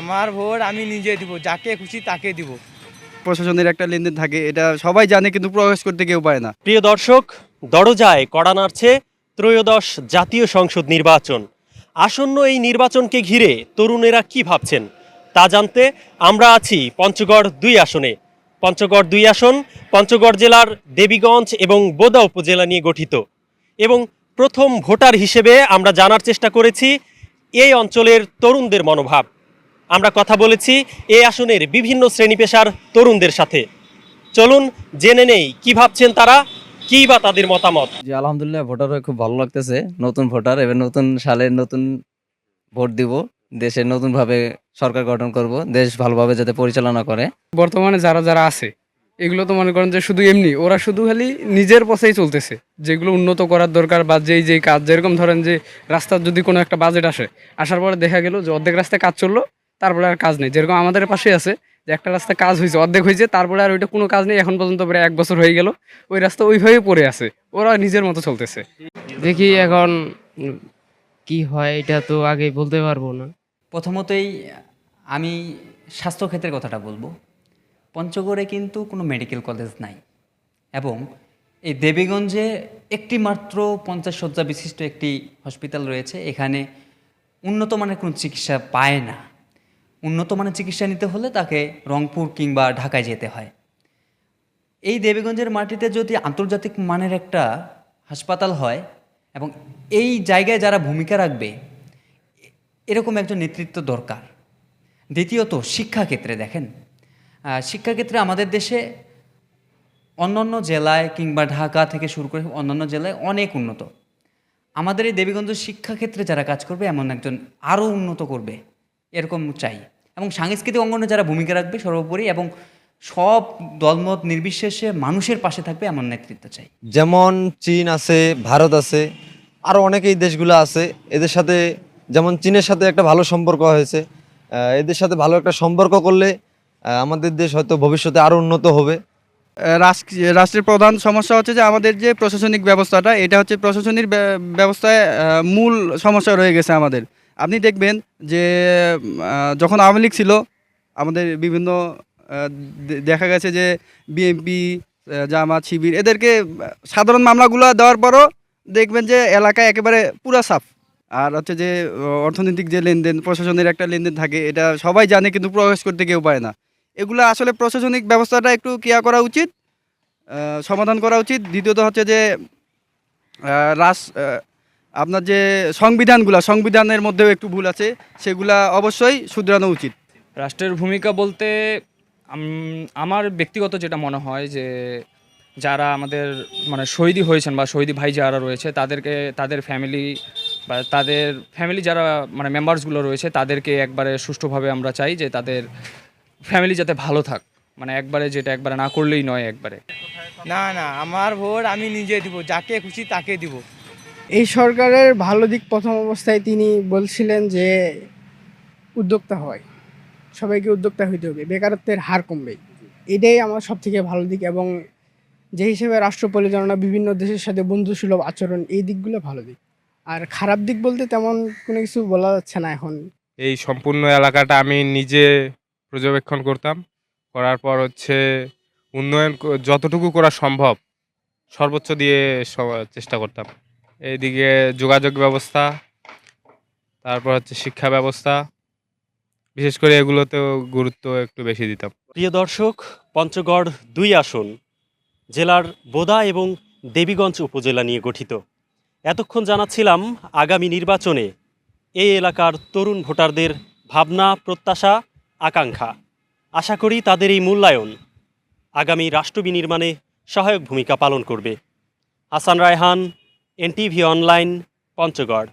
আমার ভোট আমি নিজে দিব যাকে খুশি তাকে দিব। প্রশাসনের একটা লেনদেন থাকে এটা সবাই জানে কিন্তু প্রকাশ করতে কেউ পারে না। প্রিয় দর্শক দরজায় কড়া নাড়ছে ত্রয়োদশ জাতীয় সংসদ নির্বাচন। আসন্ন এই নির্বাচনকে ঘিরে তরুণেরা কি ভাবছেন তা জানতে আমরা আছি পঞ্চগড় দুই আসনে। পঞ্চগড় দুই আসন পঞ্চগড় জেলার দেবীগঞ্জ এবং বোদা উপজেলা নিয়ে গঠিত। এবং প্রথম ভোটার হিসেবে আমরা জানার চেষ্টা করেছি এই অঞ্চলের তরুণদের মনোভাব। আমরা কথা বলেছি এই আসনের বিভিন্ন শ্রেণি পেশার তরুণদের সাথে। চলুন জেনে নেই কি ভাবছেন তারা কি বা তাদের মতামত? জি আলহামদুলিল্লাহ ভোটার হয়ে খুব ভালো লাগতেছে। নতুন ভোটার এবার নতুন সালের নতুন ভোট দিব। দেশের নতুনভাবে সরকার গঠন করব দেশ ভালোভাবে যাতে পরিচালনা করে। বর্তমানে যারা যারা আছে এগুলো তো মনে করেন যে শুধু এমনি ওরা শুধু খালি নিজের পথেই চলতেছে। যেগুলো উন্নত করার দরকার বা যেই যেই কাজ যেরকম ধরেন যে রাস্তার যদি কোনো একটা বাজেট আসে আসার পরে দেখা গেল যে অর্ধেক রাস্তায় কাজ চলল তারপরে আর কাজ নেই। যেরকম আমাদের পাশে আছে যে একটা রাস্তা কাজ হয়েছে অর্ধেক হয়েছে তারপরে আর ওইটা কোনো কাজ নেই এখন পর্যন্ত প্রায় এক বছর হয়ে গেল। ওই রাস্তা ওইভাবেই পড়ে আছে ওরা নিজের মতো চলতেছে। দেখি এখন কি হয় এটা তো আগে বলতে পারব না। প্রথমতই আমি স্বাস্থ্যক্ষেত্রের কথাটা বলব। পঞ্চগড়ে কিন্তু কোনো মেডিকেল কলেজ নাই এবং এই দেবীগঞ্জে একটি মাত্র পঞ্চাশ শয্যা বিশিষ্ট একটি হসপিটাল রয়েছে। এখানে উন্নত মানের কোনো চিকিৎসা পায় না। উন্নত মানের চিকিৎসা নিতে হলে তাকে রংপুর কিংবা ঢাকায় যেতে হয়। এই দেবীগঞ্জের মাটিতে যদি আন্তর্জাতিক মানের একটা হাসপাতাল হয় এবং এই জায়গায় যারা ভূমিকা রাখবে, এরকম একজন নেতৃত্ব দরকার। দ্বিতীয়ত, শিক্ষাক্ষেত্রে দেখেন শিক্ষাক্ষেত্রে আমাদের দেশে অন্যান্য জেলায় কিংবা ঢাকা থেকে শুরু করে অন্যান্য জেলায় অনেক উন্নত। আমাদের এই দেবীগঞ্জ শিক্ষাক্ষেত্রে যারা কাজ করবে, এমন একজন আরও উন্নত করবে। এরকম চাই। এবং সাংস্কৃতিক অঙ্গনে যারা ভূমিকা রাখবে সর্বোপরি এবং সব দলমত নির্বিশেষে মানুষের পাশে থাকবে এমন নেতৃত্ব চাই। যেমন চীন আছে ভারত আছে আরও অনেকেই দেশগুলো আছে। এদের সাথে যেমন চীনের সাথে একটা ভালো সম্পর্ক হয়েছে। এদের সাথে ভালো একটা সম্পর্ক করলে আমাদের দেশ হয়তো ভবিষ্যতে আরও উন্নত হবে। রাষ্ট্র- রাষ্ট্রের প্রধান সমস্যা হচ্ছে যে আমাদের যে প্রশাসনিক ব্যবস্থাটা এটা হচ্ছে প্রশাসনিক ব্যবস্থায় মূল সমস্যা রয়ে গেছে আমাদের। আপনি দেখবেন যে যখন আওয়ামী লীগ ছিল, আমাদের বিভিন্ন দেখা গেছে যে বিএনপি জামাত, শিবির, এদেরকে সাধারণ মামলাগুলো দেওয়ার পরও দেখবেন যে এলাকায় একেবারে পুরা সাফ। আর হচ্ছে যে, অর্থনৈতিক যে লেনদেন, প্রশাসনের একটা লেনদেন থাকে, এটা সবাই জানে, কিন্তু প্রকাশ করতে কেউ পারে না। এগুলো আসলে প্রশাসনিক ব্যবস্থাটা একটু কেয়ার করা উচিত সমাধান করা উচিত। দ্বিতীয়ত হচ্ছে যে রাস আপনার যে সংবিধানগুলা সংবিধানের মধ্যেও একটু ভুল আছে সেগুলা অবশ্যই শুধরানো উচিত। রাষ্ট্রের ভূমিকা বলতে আমার ব্যক্তিগত যেটা মনে হয় যে যারা আমাদের মানে শহীদি হয়েছেন বা শহীদি ভাই যারা রয়েছে তাদেরকে তাদের ফ্যামিলি বা তাদের ফ্যামিলি যারা মানে মেম্বার্সগুলো রয়েছে তাদেরকে একবারে সুষ্ঠুভাবে আমরা চাই যে তাদের ফ্যামিলি যাতে ভালো থাক। মানে একবারে যেটা একবারে না করলেই নয় একবারে। না না আমার ভোট আমি নিজে দিব যাকে খুশি তাকে দিব। এই সরকারের ভালো দিক প্রথম অবস্থায় তিনি বলছিলেন যে উদ্যোক্তা হয়। সবাইকে উদ্যোক্তা হইতে হবে, বেকারত্বের হার কমবে। এটাই আমার সব থেকে ভালো দিক এবং যে হিসেবে রাষ্ট্র পরিচালনা, বিভিন্ন দেশের সাথে বন্ধুসুলভ আচরণ, এই দিকগুলো ভালো দিক। আর খারাপ দিক বলতে তেমন কোনো কিছু বলা যাচ্ছে না এখন। এই সম্পূর্ণ এলাকাটা আমি নিজে পর্যবেক্ষণ করতাম। করার পর হচ্ছে উন্নয়ন যতটুকু করা সম্ভব, সর্বোচ্চ দিয়ে চেষ্টা করতাম। এইদিকে যোগাযোগ ব্যবস্থা, তারপর হচ্ছে শিক্ষা ব্যবস্থা। বিশেষ করে এগুলোতেও গুরুত্ব একটু বেশি দিতাম। প্রিয় দর্শক, পঞ্চগড় দুই আসন, জেলার বোদা এবং দেবীগঞ্জ উপজেলা নিয়ে গঠিত। এতক্ষণ জানাচ্ছিলাম, আগামী নির্বাচনে এই এলাকার তরুণ ভোটারদের ভাবনা, প্রত্যাশা, আকাঙ্ক্ষা। আশা করি তাদের এই মূল্যায়ন আগামী রাষ্ট্র বিনির্মাণে সহায়ক ভূমিকা পালন করবে। Hasan Raihan NTV online Panchagarh.